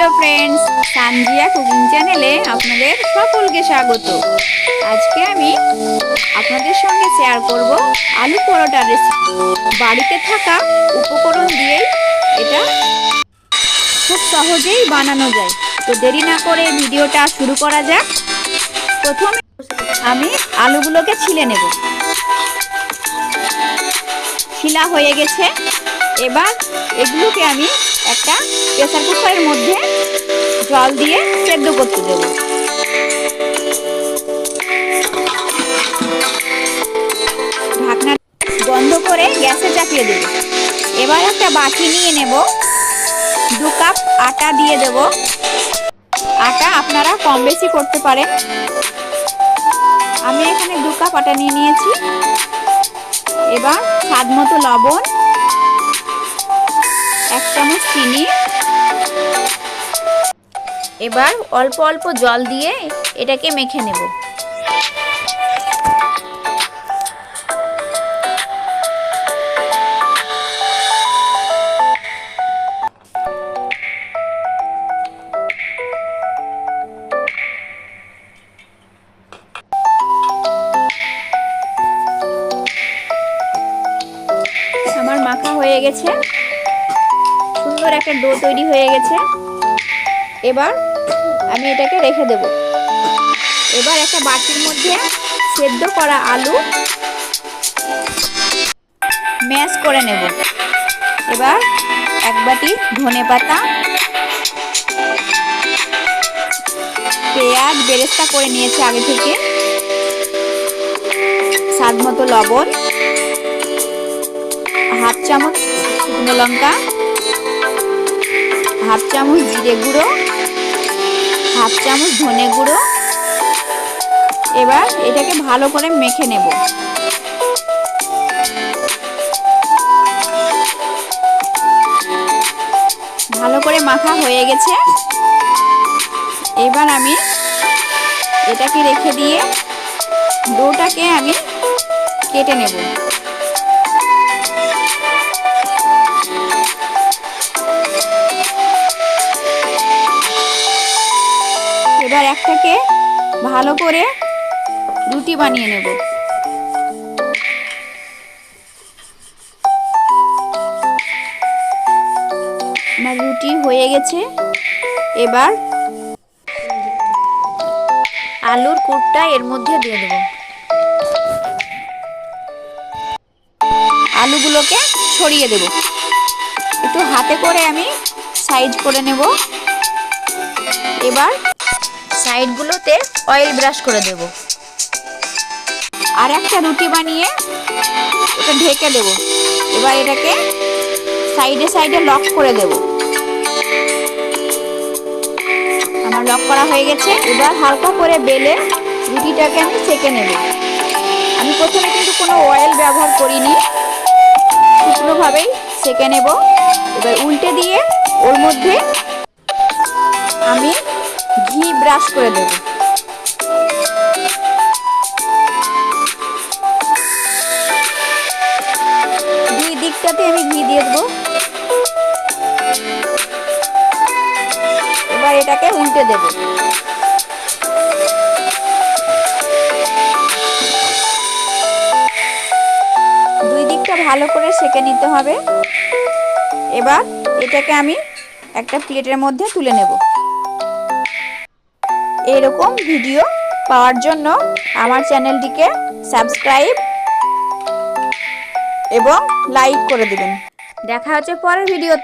Hello friends, Sanjia cooking চ্যানেলে আপনাদের সকলকে স্বাগত। আজকে আমি আপনাদের সঙ্গে শেয়ার করব আলু পরোটার রেসিপি বাড়িতে থাকা উপকরণ দিয়েই এটা খুব সহজেই বানানো যায়। তো দেরি না করে ভিডিওটা শুরু করা যাক। প্রথমে আমি আলুগুলোকে ছিলে নেব। ছিলা হয়ে গেছে। এবার এগুলোকে আমি একটা প্রেসার কুকারের মধ্যে জল দিয়ে সেদ্ধ করতে দেব। ঢাকনা বন্ধ করে গ্যাসে চাপিয়ে দেব। এবার একটা বাটি নিয়ে নেব। দু কাপ আটা দিয়ে দেব। আটা আপনারা কম বেশি করতে পারেন। আমি এখানে দু কাপ আটা নিয়ে নিয়েছি। এবার স্বাদ মতো লবণ, এক চামচ চিনি এবার অল্প অল্প জল দিয়ে এটাকে মেখে নেব। আমার মাখা হয়ে গেছে। সুন্দর একটা ডো তৈরি হয়ে গেছে। এবার আমি এটাকে রেখে দেব। এবার একটা বাটির মধ্যে সেদ্ধ করা আলু ম্যাশ করে নেব। এবার এক বাটি ধনে পাতা, পেঁয়াজ বেরেস্তা করে নিয়েছে আগে থেকে, স্বাদ মতো লবণ, হাফ চামচ শুকনো লঙ্কা, হাফ চামচ জিরে গুঁড়ো হাফ চামচ ধনে গুঁড়ো। এবার এটাকে ভালো করে মেখে নেব। ভালো করে মাখা হয়ে গেছে। এবার আমি এটাকে রেখে দিয়ে ডোটাকে আমি কেটে নেব। এবার একটাকে ভালো করে রুটি বানিয়ে নেব। আমার রুটি হয়ে গেছে। এবার আলুর কুটটা এর মধ্যে দিয়ে দেব। আলুগুলোকে ছড়িয়ে দেব। একটু হাতে করে আমি সাইজ করে নেব। এবার সাইডগুলোতে অয়েল ব্রাশ করে দেব। আর একটা রুটি বানিয়ে ওটা ঢেকে দেব। এবার এটাকে সাইডে সাইডে লক করে দেব। আমার লক করা হয়ে গেছে। এবার হালকা করে বেলে রুটিটাকে আমি সেকে নেব। আমি প্রথমে কিন্তু কোনো অয়েল ব্যবহার করিনি। শুকনোভাবেই সেকে নেব। এবার উল্টে দিয়ে ওর মধ্যে আমি ঘি ব্রাশ করে দেব। দুই দিকটাতে আমি ঘি দিয়ে দেবো। এবার এটাকে উল্টে দেব। দুই দিকটা ভালো করে সেকে নিতে হবে। এবার এটাকে আমি একটা প্লেটের মধ্যে তুলে নেব। এরকম ভিডিও পাওয়ার জন্য আমার চ্যানেলটিকে সাবস্ক্রাইব এবং লাইক করে দেবেন। দেখা হচ্ছে পরের ভিডিওতে।